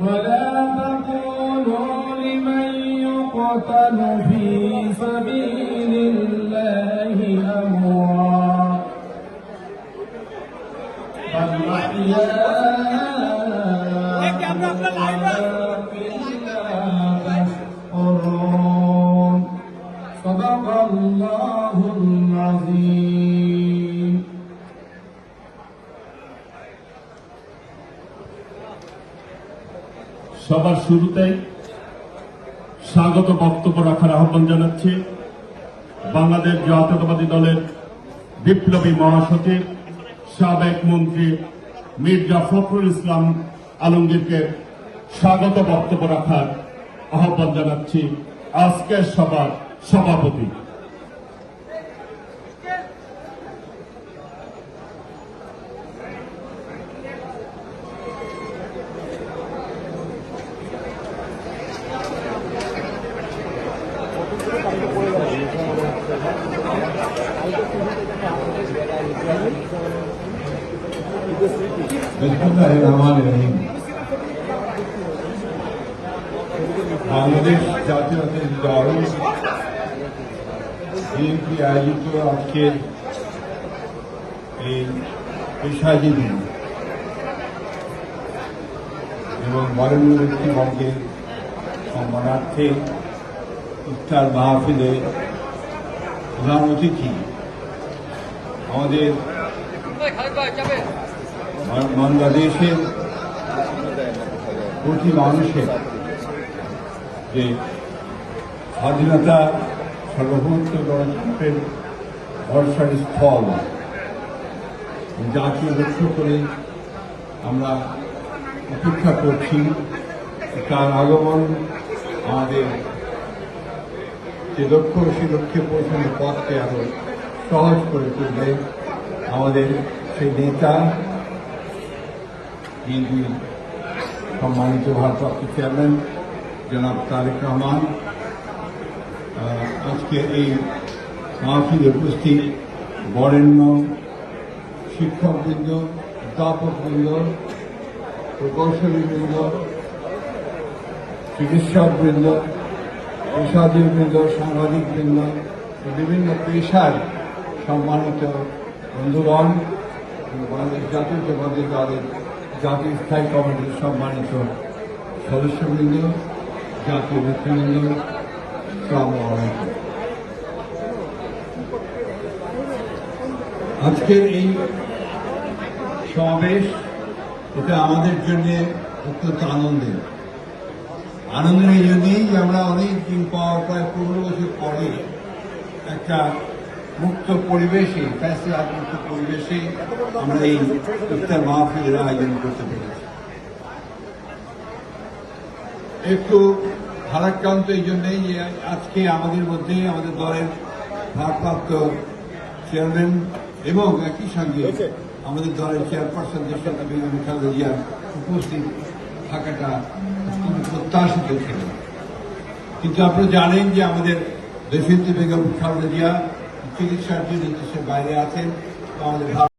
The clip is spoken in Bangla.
ولا تقولوا لمن يقتل في سبيل الله أموات. بل أحياء ولكن لا تشعرون صدق الله. সবার শুরুতেই স্বাগত বক্তব্য রাখার আহ্বান জানাচ্ছি। বাংলাদেশ জাতীয়তাবাদী দলের বিপ্লবী মহাসচিব, সাবেক মন্ত্রী মির্জা ফখরুল ইসলাম আলমগীরকে স্বাগত বক্তব্য রাখার আহ্বান জানাচ্ছি। আজকের সভার সভাপতি বিসমুল্লাহির রহমানির রহিম বাংলাদেশ জাতীয়তাবাদী দল বিএনপি আয়োজিত আজকের এই পেশাজি দিন এবং বরেণ্য ব্যক্তিবর্গের সম্মানার্থে ইফতার মাহফিলে প্রধান অতিথি আমাদের বাংলাদেশের প্রতি মানুষের যে স্বাধীনতা সার্বভৌমত্ব গণতন্ত্রের ভরসার স্থল, জাতীয় লক্ষ্য করে আমরা অপেক্ষা করছি, তার আগমন আমাদের যে লক্ষ্য সেই লক্ষ্যে পৌঁছানোর পথকে আরও সহজ করে তুলবে আমাদের সেই নেতা বিএনপি সম্মানিত ভারপ্রাপ্ত চেয়ারম্যান, জনাব তারেক রহমান। আজকে এই মাহফিলে উপস্থিত বরেণ্য শিক্ষকবৃন্দ, অধ্যাপকবৃন্দ, প্রকৌশলীবৃন্দ, চিকিৎসকবৃন্দ পেশাজীববৃন্দ, সাংবাদিকবৃন্দ বিভিন্ন পেশার সম্মানিত বন্ধুগণ, বাংলাদেশ জাতীয়তাবাদী দলের জাতীয় স্থায়ী কমিটির সম্মানিত সদস্যবৃন্দ, জাতীয় নেতৃবৃন্দ আজকের এই সমাবেশ, এটা আমাদের জন্য অত্যন্ত আনন্দের। আনন্দের এই জন্যেই যে আমরা অনেক দিন পর, প্রায় পনেরো বছর পরে একটা মুক্ত পরিবেশে ফ্যাসলা মুক্ত পরিবেশে আমরা এই ইফতার মাহফিলের আয়োজন করতে পেরেছি। একটু ভারাক্রান্ত এই জন্যই যে আজকে আমাদের মধ্যে আমাদের দলের ভারপ্রাপ্ত চেয়ারম্যান এবং একই সঙ্গে আমাদের দলের চেয়ারপারসন দেশনেতা বেগম খালেদা জিয়ার উপস্থিত থাকাটা প্রত্যাশিত ছিল। কিন্তু আপনারা জানেন যে আমাদের দেশনেত্রী বেগম খালেদা জিয়া চিকিৎসার জন্য দেশের বাইরে আছেন। আমাদের